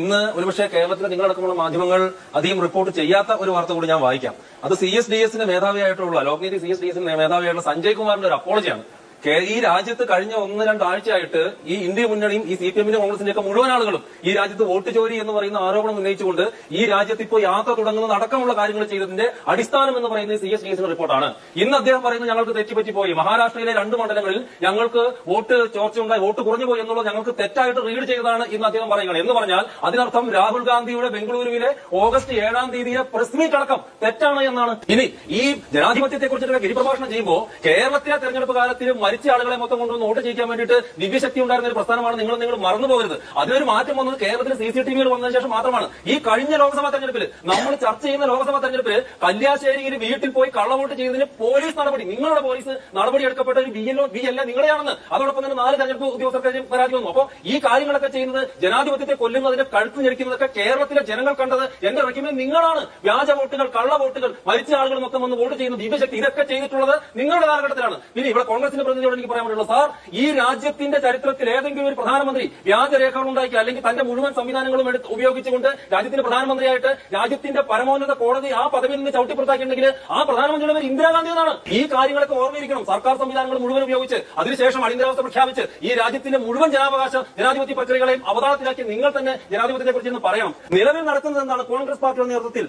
ഇന്ന് ഒരുപക്ഷെ കേരളത്തിലെ നിങ്ങളടക്കമുള്ള മാധ്യമങ്ങൾ അധികം റിപ്പോർട്ട് ചെയ്യാത്ത ഒരു വാർത്ത കൂടി ഞാൻ വായിക്കാം. അത് സി എസ് ഡി എസിന്റെ മേധാവിയായിട്ടുള്ള ലോക്നീതി സി എസ് ഡി എസിന്റെ മേധാവിയായിട്ടുള്ള സഞ്ജയ് കുമാറിന്റെ ഒരു അപ്പോളജിയാണ് ഈ രാജ്യത്ത് കഴിഞ്ഞ ഒന്ന് രണ്ടാഴ്ചയായിട്ട് ഈ ഇന്ത്യ മുന്നണിയും ഈ സി പി എമ്മിന്റെ കോൺഗ്രസിന്റെ ഒക്കെ മുഴുവൻ ആളുകളും ഈ രാജ്യത്ത് വോട്ട് ചോരി എന്ന് പറയുന്ന ആരോപണം ഉന്നയിച്ചുകൊണ്ട് ഈ രാജ്യത്ത് ഇപ്പോൾ യാത്ര തുടങ്ങുന്നത് അടക്കമുള്ള കാര്യങ്ങൾ ചെയ്തതിന്റെ അടിസ്ഥാനം എന്ന് പറയുന്നത് സി എസ് ഡി റിപ്പോർട്ടാണ്. ഇന്ന് അദ്ദേഹം പറയുന്നത് ഞങ്ങൾക്ക് തെറ്റിപ്പറ്റി പോയി. മഹാരാഷ്ട്രയിലെ രണ്ട് മണ്ഡലങ്ങളിൽ ഞങ്ങൾക്ക് വോട്ട് ചോർച്ച ഉണ്ടായി വോട്ട് കുറഞ്ഞു പോയി എന്നുള്ളത് ഞങ്ങൾക്ക് തെറ്റായിട്ട് റീഡ് ചെയ്തതാണ് ഇന്ന് അദ്ദേഹം പറയുന്നത് എന്ന് പറഞ്ഞാൽ അതിനർത്ഥം രാഹുൽ ഗാന്ധിയുടെ ബംഗളൂരുവിലെ ഓഗസ്റ്റ് ഏഴാം തീയതിയിലെ പ്രസ് മീറ്റ് അടക്കം തെറ്റാണ് എന്നാണ്. ഇനി ഈ ജനാധിപത്യത്തെ കുറിച്ചിട്ട് ഗിരിപ്രഭാഷണം ചെയ്യുമ്പോൾ കേരളത്തിലെ തെരഞ്ഞെടുപ്പ് കാലത്തിൽ മരിച്ച ആളുകളെ മൊത്തം കൊണ്ടുവന്ന് വോട്ട് ചെയ്യിക്കാൻ വേണ്ടിയിട്ട് ദിവ്യശക്തി ഉണ്ടായിരുന്ന ഒരു പ്രസ്ഥാനമാണ് നിങ്ങൾ നിങ്ങൾ മറന്നു പോകരുത്. അതിനൊരു മാറ്റം വന്നത് കേരളത്തിൽ സി സി ടി വന്നതിന് ശേഷം മാത്രമാണ്. ഈ കഴിഞ്ഞ ലോക്സഭാ തെരഞ്ഞെടുപ്പിൽ നമ്മൾ ചർച്ച ചെയ്യുന്ന ലോക്സഭാ തെരഞ്ഞെടുപ്പിൽ കല്യാശ്ശേരിയിൽ വീട്ടിൽ പോയി കള്ളവോട്ട് ചെയ്തതിന് പോലീസ് നടപടി നിങ്ങളുടെ പോലീസ് നടപടി എടുക്കപ്പെട്ട ഒരു ബി എൽ ബി അല്ല നിങ്ങളുടെയാണെന്ന് അതോടൊപ്പം തന്നെ നാല് തെരഞ്ഞെടുപ്പ് ഉദ്യോഗസ്ഥർക്ക് പരാതി വന്നു. അപ്പോൾ ഈ കാര്യങ്ങളൊക്കെ ചെയ്യുന്നത് ജനാധിപത്യത്തെ കൊല്ലുന്നതിന്റെ കഴുത്ത് ഞെരിക്കുന്നതൊക്കെ കേരളത്തിലെ ജനങ്ങൾ കണ്ടത് എന്റെ റെക്കമെന്റ് നിങ്ങളാണ്. വ്യാജ വോട്ടുകൾ കള്ള വോട്ടുകൾ മരിച്ച ആളുകൾ മൊത്തം വന്ന് വോട്ട് ചെയ്യുന്ന ദിവ്യശക്തി. ഇതൊക്കെ ചെയ്തിട്ടുള്ളത് നിങ്ങളുടെ കാലഘട്ടത്തിലാണ്. പിന്നെ ഇവിടെ കോൺഗ്രസിന്റെ പ്രതിനിധിയോട് എനിക്ക് പറയാൻ പറ്റുള്ളൂ സാർ ഈ രാജ്യത്തിന്റെ ചരിത്രത്തിൽ ഏതെങ്കിലും ഒരു പ്രധാനമന്ത്രി വ്യാജരേഖകൾ ഉണ്ടാക്കി അല്ലെങ്കിൽ തന്റെ മുഴുവൻ സംവിധാനങ്ങളും എടുത്ത് ഉപയോഗിച്ചുകൊണ്ട് രാജ്യത്തിന്റെ പ്രധാനമന്ത്രിയായിട്ട് രാജ്യത്തിന്റെ പരമോന്നത കോടതി ആ പദവിയിൽ നിന്ന് ചവിട്ടിപ്പുറത്താക്കിയിട്ടുണ്ടെങ്കിൽ ആ പ്രധാനമന്ത്രിയുടെ പേര് ഇന്ദിരാഗാന്ധി എന്നാണ് ഈ കാര്യങ്ങളൊക്കെ ഓർമ്മയിരിക്കണം സർക്കാർ സംവിധാനങ്ങൾ മുഴുവൻ ഉപയോഗിച്ച് അതിനുശേഷം അടിയന്തരാവസ്ഥ പ്രഖ്യാപിച്ച് ഈ രാജ്യത്തിന്റെ മുഴുവൻ ജനാവകാശ ജനാധിപത്യ പ്രക്രിയകളെയും അവതാളത്തിലാക്കി നിങ്ങൾ തന്നെ ജനാധിപത്യത്തെ കുറിച്ച് ഇന്ന് പറയണം നിലവിൽ നടക്കുന്നത് എന്താണ്? കോൺഗ്രസ് പാർട്ടിയുടെ നേതൃത്വത്തിൽ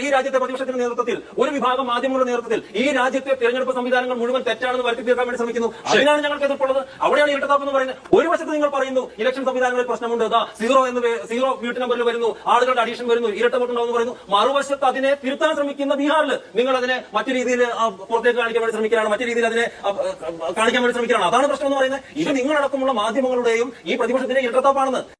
ഈ രാജ്യത്തെ പ്രതിപക്ഷത്തിന്റെ നേതൃത്വത്തിൽ ഒരു വിഭാഗം മാധ്യമങ്ങളുടെ നേതൃത്വത്തിൽ ഈ രാജ്യത്തെ തെരഞ്ഞെടുപ്പ് സംവിധാനങ്ങൾ മുഴുവൻ തെറ്റാണെന്ന് വരുത്തി തീർക്കാൻ വേണ്ടി ശ്രമിക്കുന്നു. അതിനാണ് ഞങ്ങൾക്ക് എതിർപ്പുള്ളത്. അവിടെയാണ് ഇരട്ടത്താപ്പ് എന്ന് പറയുന്നത്. ഒരു വശത്ത് നിങ്ങൾ പറയുന്നു ഇലക്ഷൻ സംവിധാനങ്ങളിൽ പ്രശ്നമുണ്ട്. സീറോ എന്ന് സീറോ മ്യൂട്ട് നമ്പറിൽ വരുന്നു. ആളുകളുടെ അഡീഷൻ വരുന്നു. ഇരട്ട വോട്ടുണ്ടാവും എന്ന് പറയുന്നു. മറുവശത്ത് അതിനെ തിരുത്താൻ ശ്രമിക്കുന്ന ബീഹാറിൽ നിങ്ങൾ അതിനെ മറ്റു രീതിയിൽ പുറത്തേക്ക് കാണിക്കാൻ വേണ്ടി ശ്രമിക്കുകയാണ്. മറ്റു രീതിയിൽ അതിനെ കാണിക്കാൻ വേണ്ടി ശ്രമിക്കുകയാണ്. അതാണ് പ്രശ്നം എന്ന് പറയുന്നത്. ഇത് നിങ്ങളടക്കമുള്ള മാധ്യമങ്ങളുടെയും ഈ പ്രതിപക്ഷത്തിന്റെ ഇരട്ടത്താപ്പാണെന്ന്